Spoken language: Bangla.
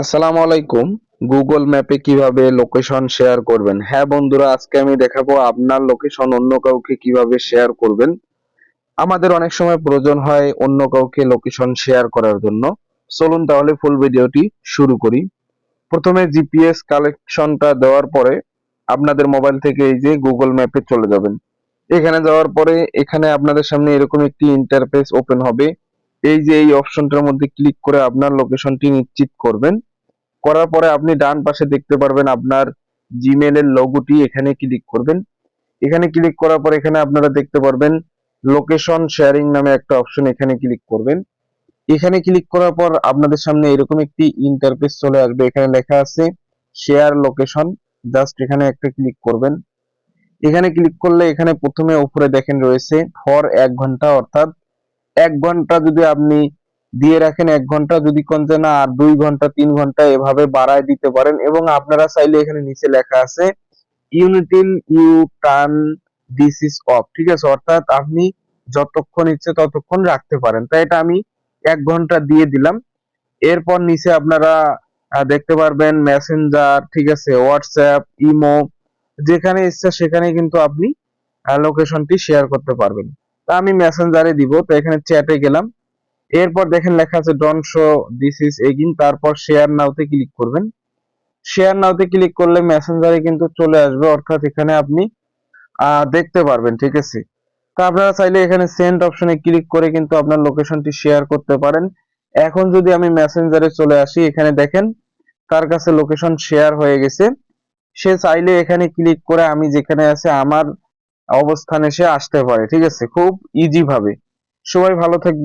আসসালামু আলাইকুম। গুগল ম্যাপে কীভাবে লোকেশন শেয়ার করবেন? হ্যাঁ বন্ধুরা, আজকে আমি দেখাবো আপনার লোকেশন অন্য কাউকে কীভাবে শেয়ার করবেন। আমাদের অনেক সময় প্রয়োজন হয় অন্য কাউকে লোকেশন শেয়ার করার জন্য। চলুন তাহলে ফুল ভিডিওটি শুরু করি। প্রথমে জিপিএস কালেকশনটা দেওয়ার পরে আপনাদের মোবাইল থেকে এই যে গুগল ম্যাপে চলে যাবেন। এখানে যাওয়ার পরে এখানে আপনাদের সামনে এরকম একটি ইন্টারফেস ওপেন হবে। এই যে এই অপশনটার মধ্যে ক্লিক করে আপনার লোকেশনটি নিশ্চিত করবেন। করার পরে আপনি ডান পাশে দেখতে পারবেন আপনার জিমেলের লোগোটি এখানে ক্লিক করবেন। এখানে ক্লিক করার পর এখানে আপনারা দেখতে পারবেন লোকেশন শেয়ারিং নামে একটা অপশন এখানে ক্লিক করবেন। এখানে ক্লিক করার পর আপনাদের সামনে এরকম একটি ইন্টারফেস চলে আসবে। এখানে লেখা আছে শেয়ার লোকেশন জাস্ট এখানে একটা ক্লিক করবেন। এখানে ক্লিক করলে এখানে প্রথমে উপরে দেখেন রয়েছে ফর এক ঘণ্টা, অর্থাৎ এক ঘণ্টা যদি আপনি দিয়ে রাখেন, এক ঘণ্টা যদি কোন না, আর দুই ঘণ্টা, তিন ঘণ্টা এভাবে বাড়ায় দিতে পারেন এবং আপনারা চাইলে এখানে নিচে লেখা আছে until you turn this is off ঠিক আছে? অর্থাৎ আপনি যতক্ষণ ইচ্ছে ততক্ষণ রাখতে পারেন। তাই এটা আমি এক ঘণ্টা দিয়ে দিলাম। এরপর নিচে আপনারা দেখতে পারবেন মেসেঞ্জার ঠিক আছে? হোয়াটসঅ্যাপ ইমো যেখানে ইচ্ছা সেখানে কিন্তু আপনি লোকেশনটি শেয়ার করতে পারবেন। আমি মেসেঞ্জারে দিব, তো এখানে চ্যাটে গেলাম। এরপর দেখেন লেখা আছে ডন শো দিস ইজ এগিন তারপর শেয়ার নাওতে ক্লিক করবেন। শেয়ার নাওতে ক্লিক করলে মেসেঞ্জারে কিন্তু চলে আসবে, অর্থাৎ এখানে আপনি দেখতে পারবেন, ঠিক আছে? তো আপনারা চাইলে এখানে সেন্ড অপশনে ক্লিক করে কিন্তু আপনার লোকেশনটি শেয়ার করতে পারেন। এখন যদি আমি মেসেঞ্জারে চলে আসি, এখানে দেখেন, তার কাছে লোকেশন শেয়ার হয়ে গেছে। সে চাইলে এখানে ক্লিক করে আমি যেখানে আছে, আমার অবস্থানে সে আসতে পারে ঠিক আছে? খুব ইজি ভাবে। সবাই ভালো থাকবে।